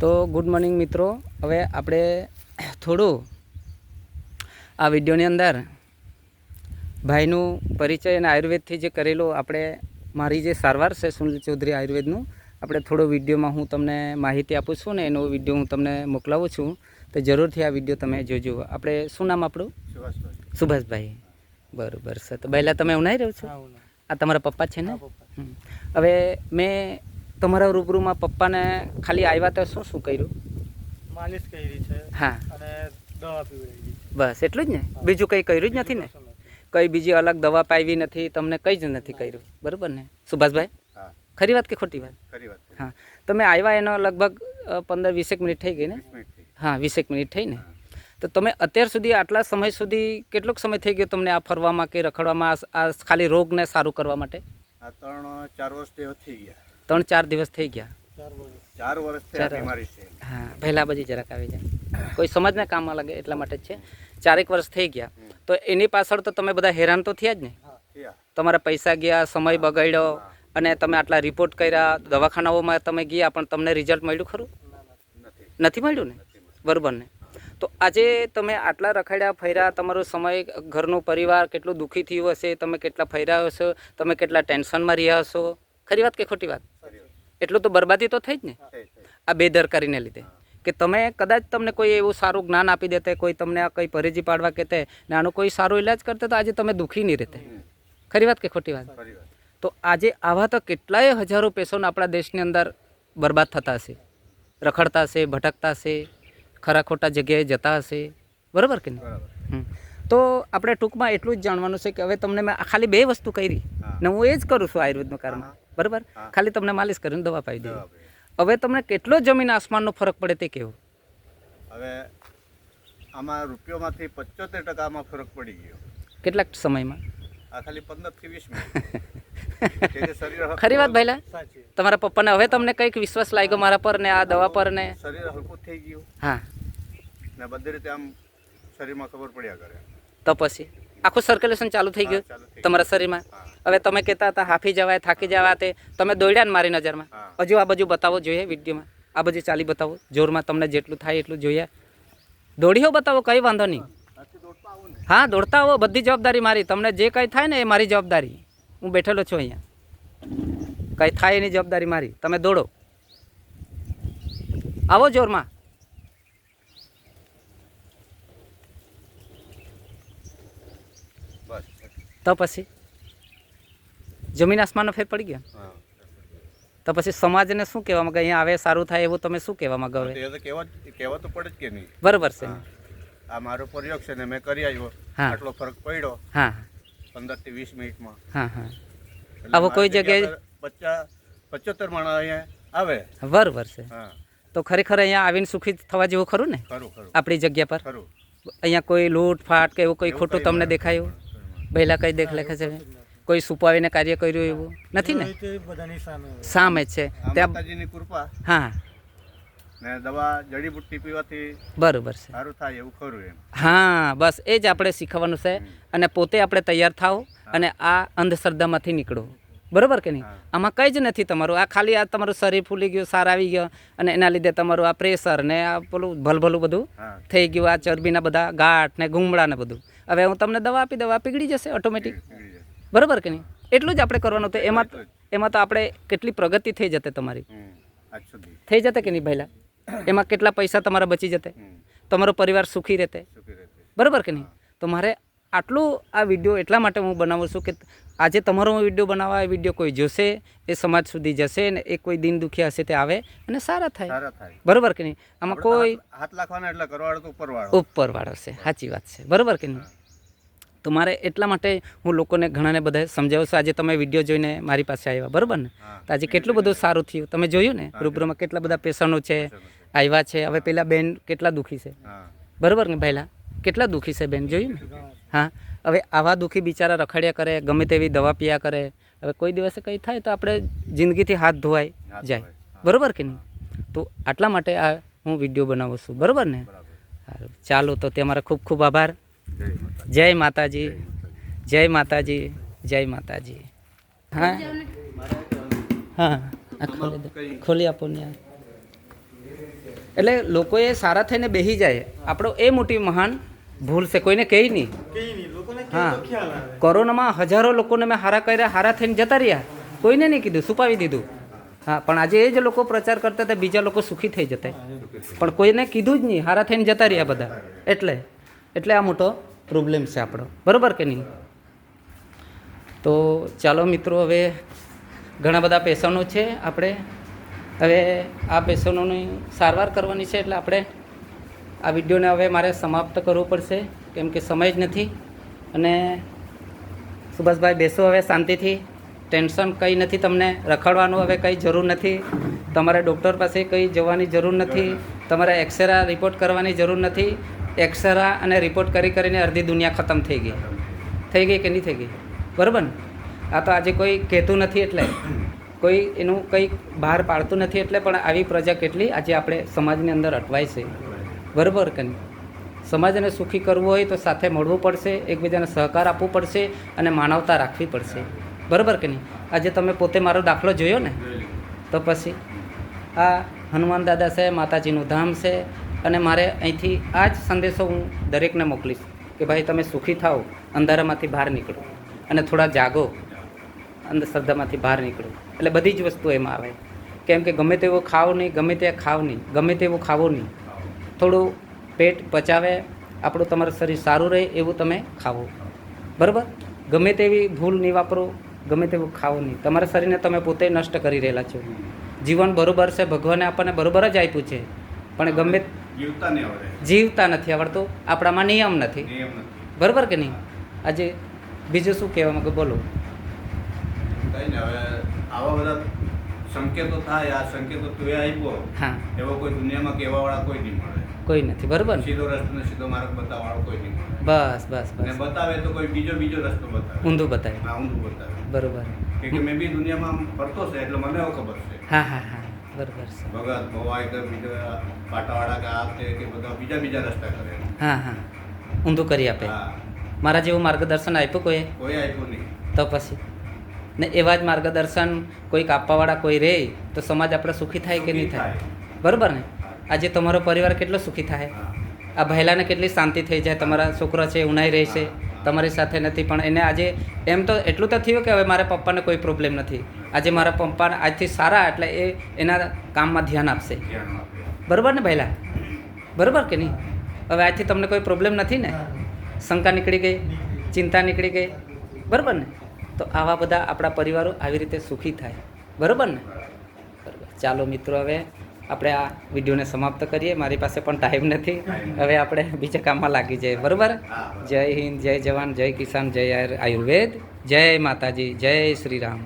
તો good morning મિત્રો. હવે આપણે થોડું આ વિડીયોની અંદર ભાઈનું પરિચય અને આયુર્વેદથી જે કરેલું આપણે મારી જે સારવાર છે સુનિલ ચૌધરી આયુર્વેદનું આપણે થોડો વિડીયોમાં હું તમને માહિતી આપું છું ને એનો વીડિયો હું તમને મોકલાવું છું. તો જરૂરથી આ વીડિયો તમે જોજો. આપણે શું નામ આપણું? સુભાષભાઈ. બરાબર સર તો પહેલાં તમે ઉનાઈ રહ્યો છો? આ તમારા પપ્પા છે ને. હવે મેં તમારા રૂબરૂમાં પપ્પાને ખાલી આવ્યા તો શું શું કર્યું? માલિશ કરી છે. હા. અને દવા પીવડાવી બસ એટલું જ ને? બીજું કંઈ કર્યું જ નથી ને? કંઈ બીજી અલગ દવા પાવી નથી તમને કંઈ જ નથી કર્યું. બરાબર ને? સુભાષભાઈ? ખરી વાત કે ખોટી વાત? ખરી વાત હા. તમે આવ્યા એનો લગભગ પંદર વીસેક મિનિટ થઈ ગઈ ને. હા વીસેક મિનિટ થઈ ને? તો તમે અત્યાર સુધી આટલા સમય સુધી કેટલોક સમય થઈ ગયો તમને આ ફરવામાં કે રખડવામાં આ- આ ખાલી રોગને સારું કરવા માટે? આ ત્રણ ચાર વર્ષ જેવા થઈ ગયા. ત્રણ ચાર દિવસ થઈ ગયા. ચાર વર્ષ હા પહેલાં બધી જરાક આવી જાય. કોઈ સમાજના કામમાં લાગે એટલા માટે જ છે. ચારેક વર્ષ થઈ ગયા. તો એની પાછળ તો તમે બધા હેરાન તો થયા જ ને? તમારા પૈસા ગયા સમય બગાડ્યો અને તમે આટલા રિપોર્ટ કર્યા દવાખાનાઓમાં તમે ગયા પણ તમને રિઝલ્ટ મળ્યું ખરું? નથી. મળ્યું ને? બરાબર ને? તો આજે તમે આટલા રખડ્યા ફર્યા તમારો સમય ઘરનો પરિવાર કેટલું દુઃખી થયું હશે તમે કેટલા ફર્યા હશો તમે કેટલા ટેન્શનમાં રહ્યા હશો? ખરી વાત કે ખોટી વાત. એટલું તો બરબાદી તો થઈ જ ને. આ બેદરકારીને લીધે. કે તમે કદાચ તમને કોઈ એવું સારું જ્ઞાન આપી દેતે કોઈ તમને આ કંઈ પરેજી પાડવા કહેતે ને આનો કોઈ સારો ઇલાજ કરતે તો આજે તમે દુઃખી નહીં રહેતે. ખરી વાત કે ખોટી વાત? તો આજે આવા તો કેટલાય હજારો પેશન્ટ આપણા દેશની અંદર બરબાદ થતા હશે. રખડતા હશે ભટકતા હશે ખરા ખોટા જગ્યાએ જતા હશે. બરાબર કે નહીં. તો આપણે ટૂંકમાં એટલું જ જાણવાનું છે કે હવે તમને મેં આ ખાલી બે વસ્તુ કરી ને હું એ જ કરું છું આયુર્વેદનું હા. બરાબર? ખાલી તમને માલિશ કરીને દવા પાઈ દે હવે તમને કેટલો જમીન આસમાનનો ફરક પડે તે કેવું? હવે આમાં રૂપિયોમાંથી પચોતેર ટકામાં ફરક પડી ગયો. કેટલાક સમયમાં? આ ખાલી પંદરથી વીસ ખરી વાત ભાઈલા? તમારા પપ્પાને હવે તમને કંઈક વિશ્વાસ લાગ્યો મારા પર ને આ દવા પર ને? શરીર હલકું થઈ ગયું. હા. ને બધી રીતે આમ શરીરમાં ખબર પડ્યા કરે. તો પછી? આખું સર્ક્યુલેશન ચાલુ થઈ ગયું તમારા શરીરમાં. હવે તમે કહેતા હતા હાફી જવાય થાકી જવા તે તમે દોડ્યા ને મારી નજરમાં. હજુ આ બાજુ બતાવો જોઈએ વિડીયોમાં. આ બાજુ ચાલી બતાવો. જોરમાં તમને જેટલું થાય એટલું જોઈએ. દોડ્યો બતાવો કંઈ વાંધો નહીં. હા દોડતા આવો બધી જવાબદારી મારી. તમને જે કંઈ થાય ને એ મારી જવાબદારી. હું બેઠેલો છું અહીંયા. કંઈ થાય એની જવાબદારી મારી. તમે દોડો. આવો જોરમાં બસ તો પછી જમીન આસમાનનો ફેર પડી ગયો? હા. તો પછી સમાજને શું કહેવા માંગે? અહીંયા આવે સારું થાય એવું તમે શું કહેવા માંગો હવે? કહેવા તો પડે જ કે નહીં. બરાબર છે. આ મારો પ્રયોગ છે ને મેં કરી આવ્યો. આટલો ફરક પડ્યો. હા. પંદરથી વીસ મિનિટમાં. હા હા. આવો કોઈ જગ્યાએ- પચાસ પંચોતેર માણસ અહીંયા આવે. બરાબર છે. હા. તો ખરેખર અહીંયા આવીને સુખી થવા જેવું ખરું ને? ખરું ખરું. આપણી જગ્યા પર? ખરું. અહીંયા કોઈ લૂંટ ફાટ કે એવું કોઈ ખોટું તમને દેખાયું? પહેલાં કંઈ દેખ લેખે છે? કોઈ છુપાવીને કાર્ય કર્યું એવું? નથી ને? સામે છે. ત્યાં કૃપા. હા. ને દવા જડીબુટ્ટી પીવાથી બરોબર છે. સારું થાય એવું ખરું એમ. હા બસ એ જ આપણે શીખવાનું છે. અને પોતે આપણે તૈયાર થાવ અને આ અંધશ્રદ્ધામાંથી નીકળો. બરોબર કે નહીં? આમાં કંઈ જ નથી તમારું. આ ખાલી આ તમારું શરીર ફૂલી ગયું સાર આવી ગયો અને એના લીધે તમારું આ પ્રેશર ને આ પેલું ભલભલું બધું થઈ ગયું આ ચરબીના બધા ગાંઠ ને ગુમડા ને બધું. હવે હું તમને દવા આપી દવા પીગળી જશે ઓટોમેટિક બરાબર કે નહીં? એટલું જ આપણે કરવાનું હતું એમાં એમાં તો આપણે કેટલી પ્રગતિ થઈ જતે તમારી. થઈ જતે કે નહીં પહેલાં એમાં કેટલા પૈસા તમારા બચી જતે તમારો પરિવાર સુખી રહેતે બરાબર કે નહીં? તો મારે આટલું આ વીડિયો એટલા માટે હું બનાવું છું કે આજે તમારો વીડિયો બનાવવા એ વીડિયો કોઈ જોશે એ સમાજ સુધી જશે ને એ કોઈ દિન દુખી હશે તે આવે અને સારા થાય. બરાબર કે નહીં? આમાં કોઈ હાથ- હાથ લાખવાના એટલે કરવાળો તો ઉપરવાળો. ઉપરવાળો છે. સાચી વાત છે. બરાબર કે નહીં? તો મારે એટલા માટે હું લોકોને ઘણાને બધા સમજાવું છું. આજે તમે વીડિયો જોઈને મારી પાસે આવ્યા બરાબર ને? તો આજે કેટલું બધું સારું થયું. તમે જોયું ને? રૂબરૂમાં કેટલા બધા પેશન્ટો છે આવ્યા છે. હવે પેલા બેન કેટલા દુઃખી છે? બરાબર ને પહેલાં કેટલા દુઃખી છે બેન? જોયું ને? હા. હવે આવા દુઃખી બિચારા રખડ્યા કરે ગમે તેવી દવા પીયા કરે. હવે કોઈ દિવસે કંઈ થાય તો આપણે જિંદગીથી હાથ ધોવાઈ જાય. બરાબર કે નહીં? તો આટલા માટે આ હું વીડિયો બનાવું છું. બરાબર ને? ચાલો તો તમારા ખૂબ ખૂબ આભાર. જય માતાજી. જય માતાજી જય માતાજી. હા? હા ખોલી. આપો ને એટલે લોકોએ સારા થઈને બેસી જાય. આપણો એ મોટી મહાન ભૂલ છે કોઈને કહી નહીં. હા. કોરોનામાં હજારો લોકોને મેં હારા કર્યા હારા થઈને જતા રહ્યા. કોઈને નહીં કીધું છુપાવી દીધું. હા પણ આજે એ જ લોકો પ્રચાર કરતા હતા બીજા લોકો સુખી થઈ જતા. પણ કોઈને કીધું જ નહીં હારા થઈને જતા રહ્યા બધા. એટલે એટલે આ મોટો પ્રોબ્લેમ છે આપણો. બરાબર કે નહીં? તો ચાલો મિત્રો, હવે ઘણા બધા પેશનો છે આપણે. હવે આ પેશનોની સારવાર કરવાની છે એટલે આપણે આ વિડીયોને હવે મારે સમાપ્ત કરવું પડશે, કેમ કે સમય જ નથી. અને સુભાષભાઈ બેસો હવે શાંતિથી. ટેન્શન કંઈ નથી તમને રખડવાનું, હવે કંઈ જરૂર નથી. તમારે ડૉક્ટર પાસે કંઈ જવાની જરૂર નથી. તમારે એક્સરા રિપોર્ટ કરવાની જરૂર નથી. એક્સરા અને રિપોર્ટ કરી કરીને અડધી દુનિયા ખતમ થઈ ગઈ. થઈ ગઈ કે નહીં થઈ ગઈ? બરાબર ને? આ તો આજે કોઈ કહેતું નથી એટલે. કોઈ એનું કંઈ બહાર પાડતું નથી એટલે પણ આવી પ્રજા કેટલી આજે આપણે સમાજની અંદર અટવાય છે. બરાબર કે નહીં? સમાજને સુખી કરવું હોય તો સાથે મળવું પડશે, એકબીજાને સહકાર આપવું પડશે અને માનવતા રાખવી પડશે. બરાબર કે નહીં? આજે તમે પોતે મારો દાખલો જોયો ને? તો પછી આ હનુમાન દાદા છે, માતાજીનું ધામ છે અને મારે અહીંથી આ જ સંદેશો હું દરેકને મોકલીશ કે ભાઈ તમે સુખી થાઓ, અંધારામાંથી બહાર નીકળો અને થોડા જાગો, અંધશ્રદ્ધામાંથી બહાર નીકળો. એટલે બધી જ વસ્તુ એમાં આવે. કેમ કે ગમે તેવો ખાવ નહીં, ગમે તે ખાવ નહીં, ગમે તેવું ખાવો નહીં. થોડું પેટ પચાવે, આપણું તમારું શરીર સારું રહે એવું તમે ખાવો. બરાબર? ગમે તેવી ભૂલ નહીં વાપરો, ગમે તેવું ખાવો નહીં. તમારા શરીરને તમે પોતે નષ્ટ કરી રહેલા છો. જીવન બરોબર છે, ભગવાને આપણને બરોબર જ આપ્યું છે. પણ ગમે જીવતા નથી આવડતું. આપણામાં નિયમ નથી. નિયમ નથી. બરાબર કે નહીં? આજે બીજું શું કહેવા માંગુ? બોલો. કઈ ને હવે આવા બધા સંકેતો થાય આ સંકેતો તું એ આપ્યો હા. એવો કોઈ દુનિયામાં કહેવા વાળા કોઈ નહીં મળે. કોઈ નથી બરાબર? સીધો રસ્તો ને સીધો માર્ગ બતાવવાળો કોઈ નહીં મળે. બસ બસ બસ. બતાવે તો કોઈ બીજો બીજો રસ્તો બતાવે. ઊંધું બતાવે. હા ઊંધું બતાવે. બરોબર. કે મેં બી દુનિયામાં ફરતો છે એટલે મને ખબર છે. હા હા હા. બરોબર છે. ભગત ભવાય કે બીજા પાટાવાળા કે આ તે કે બધા બીજા બીજા રસ્તા કરે. હા હા. ઊંધું કરી આપે. મારા જેવું માર્ગદર્શન આપ્યું કોઈ? કોઈ આપ્યું નહીં. તો પછી? ને એવા જ માર્ગદર્શન કોઈક આપવાવાળા કોઈ રહે તો સમાજ આપણે સુખી થાય કે નહીં થાય? બરાબર ને? આજે તમારો પરિવાર કેટલો સુખી થાય? આ ભૈલાને કેટલી શાંતિ થઈ જાય? તમારા છોકરો છે ઉનાઈ રહે છે તમારી સાથે નથી, પણ એને આજે એમ તો એટલું તો થયું કે હવે મારા પપ્પાને કોઈ પ્રોબ્લેમ નથી. આજે મારા પપ્પા આજથી સારા, એટલે એ એના કામમાં ધ્યાન આપશે. બરાબર ને ભૈલા બરાબર કે નહીં? હવે આજથી તમને કોઈ પ્રોબ્લેમ નથી ને? શંકા નીકળી ગઈ, ચિંતા નીકળી ગઈ. બરાબર ને? તો આવા બધા આપણા પરિવારો આવી રીતે સુખી થાય. બરાબર ને? બરાબર. ચાલો મિત્રો હવે આપણે આ વિડીયોને સમાપ્ત કરીએ. મારી પાસે પણ ટાઈમ નથી. હવે આપણે બીજા કામમાં લાગી જઈએ. બરાબર? જય હિન્દ જય જવાન જય કિસાન જય આયુર્વેદ. જય માતાજી જય શ્રી રામ